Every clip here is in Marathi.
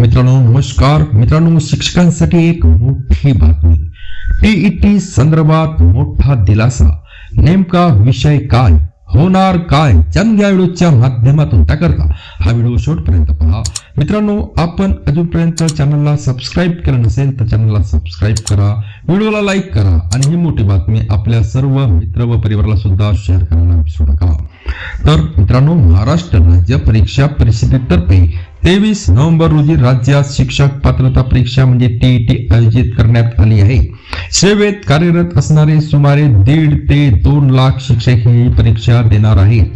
मित्रांनो नमस्कार. मित्रांनो शिक्षकांसाठी एक मोठी बातमी. टीईटी संदर्भात मोठा दिलासा. नेमका विषय काय? होणार काय? चंद या व्हिडिओच्या माध्यमातून त्याकरता हा व्हिडिओ शेवटपर्यंत पहा. मित्रांनो आपण अजूनपर्यंत चॅनलला सबस्क्राईब केलं नसेल तर चॅनलला सबस्क्राईब करा. व्हिडिओला लाईक करा. आणि ही मोठी बातमी आपल्या सर्व मित्र व परिवाराला सुद्धा शेअर करायला विसरू नका. तर मित्रांनो महाराष्ट्र राज्य परीक्षा परिषदेतर्फे तेवीस नोव्हेंबर रोजी राज्यात शिक्षक पात्रता परीक्षा म्हणजे टीईटी आयोजित करण्यात आली आहे. सेवेत कार्यरत असणारे सुमारे दीड ते दोन लाख शिक्षक ही परीक्षा देणार आहेत.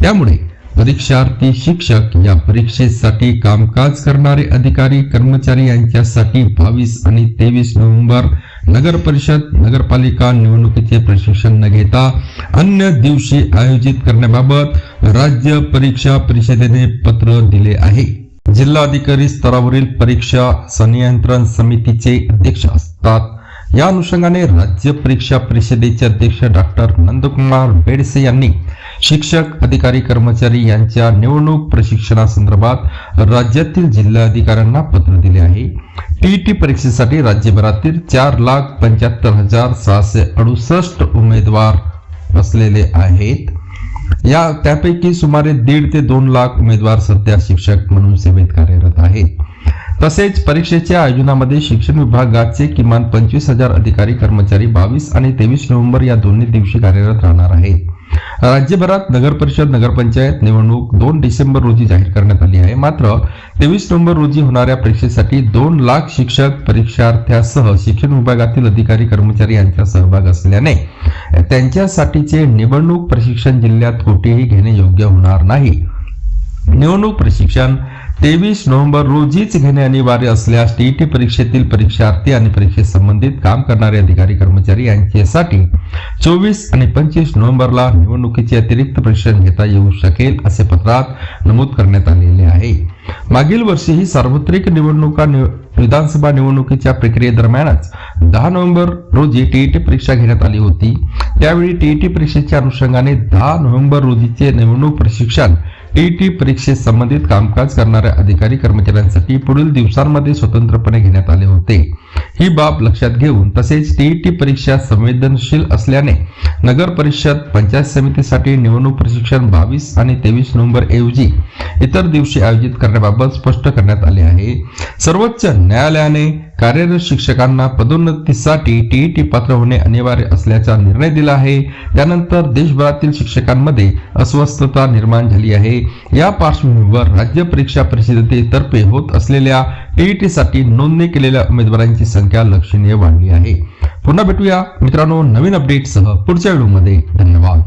त्यामुळे परीक्षार्थी शिक्षक या परीक्षेसाठी कामकाज करणारे अधिकारी कर्मचारी यांच्यासाठी बावीस आणि तेवीस नोव्हेंबर नगर परिषद नगरपालिका निवडणुकीचे प्रशिक्षण न घेता अन्य दिवशी आयोजित करण्याबाबत राज्य परीक्षा परिषदेने पत्र दिले आहे. जिल्हाधिकारी स्तरावरील परीक्षा संनियंत्रण समितीचे अध्यक्ष असतात. या अनुषंगाने राज्य परीक्षा परिषदेचे अध्यक्ष डॉक्टर नंदकुमार बेडसे यांनी शिक्षक अधिकारी कर्मचारी यांच्या निवडणूक प्रशिक्षणासंदर्भात राज्यातील जिल्हाधिकाऱ्यांना पत्र दिले आहे. टीईटी परीक्षेसाठी राज्यभरातील चार लाख पंच्याहत्तर हजार सहाशे अडुसष्ट उमेदवार असलेले आहेत. या त्यापैकी सुमारे दीड ते दोन लाख उमेदवार सध्या शिक्षक म्हणून सेवेत कार्यरत आहेत. तसेच परीक्षेच्या आयोजनामध्ये शिक्षण विभागाचे किमान पंचवीस हजार अधिकारी कर्मचारी बावीस आणि तेवीस नोव्हेंबर या दोन्ही दिवशी कार्यरत राहणार आहेत. राज्यभरात नगर परिषद नगरपंचायत निवडणूक दोन डिसेंबर रोजी जाहीर करण्यात आली आहे. मात्र तेवीस नोव्हेंबर रोजी होणाऱ्या परीक्षेसाठी दोन लाख शिक्षक परीक्षार्थ्यासह शिक्षण विभागातील अधिकारी कर्मचारी यांचा सहभाग असल्याने त्यांच्यासाठीचे निवडणूक प्रशिक्षण जिल्ह्यात कुठेही घेणे योग्य होणार नाही. निवडणूक प्रशिक्षण तेवीस नोव्हेंबर रोजीच घेणे अनिवार्य असल्यास टीईटी परीक्षेतील परीक्षार्थी आणि परीक्षेत संबंधित काम करणारे अधिकारी कर्मचारी यांच्यासाठी चोवीस आणि पंचवीस नोव्हेंबरला निवडणुकीचे अतिरिक्त प्रशिक्षण घेता येऊ शकेल असे पत्रात नमूद करण्यात आलेले आहे. मागील वर्षी ही सार्वत्रिक निवडणुका निव- विधानसभा निवडणुकीच्या प्रक्रियेदरम्यानच दहा नोव्हेंबर रोजी टीईटी परीक्षा घेण्यात आली होती. त्यावेळी टीईटी परीक्षेच्या अनुषंगाने दहा नोव्हेंबर रोजीचे निवडणूक प्रशिक्षण टीईटी परीक्षेत संबंधित कामकाज करणाऱ्या अधिकारी कर्मचाऱ्यांसाठी पुढील दिवसांमध्ये स्वतंत्रपणे घेण्यात आले होते. ही बाब लक्षात घेऊन तसेच टीईटी परीक्षा संवेदनशील असल्याने नगर परिषद पंचायत समितीसाठी निवडणूक प्रशिक्षण बावीस आणि तेवीस नोव्हेंबर ऐवजी इतर दिवशी आयोजित करण्याबाबत स्पष्ट करण्यात आले आहे. सर्वोच्च न्यायालयाने कार्यरत शिक्षकांना पदोन्नतीसाठी टीईटी पात्र होणे अनिवार्य असल्याचा निर्णय दिला आहे. त्यानंतर देशभरातील शिक्षकांमध्ये अस्वस्थता निर्माण झाली आहे. या पार्श्वभूमीवर राज्य परीक्षा परिषदेतर्फे होत असलेल्या टीईटीसाठी नोंदणी केलेल्या उमेदवारांची संख्या लक्षणीय वाढली आहे. पुन्हा भेटूया मित्रांनो नवीन अपडेटसह पुढच्या व्हिडिओमध्ये. धन्यवाद.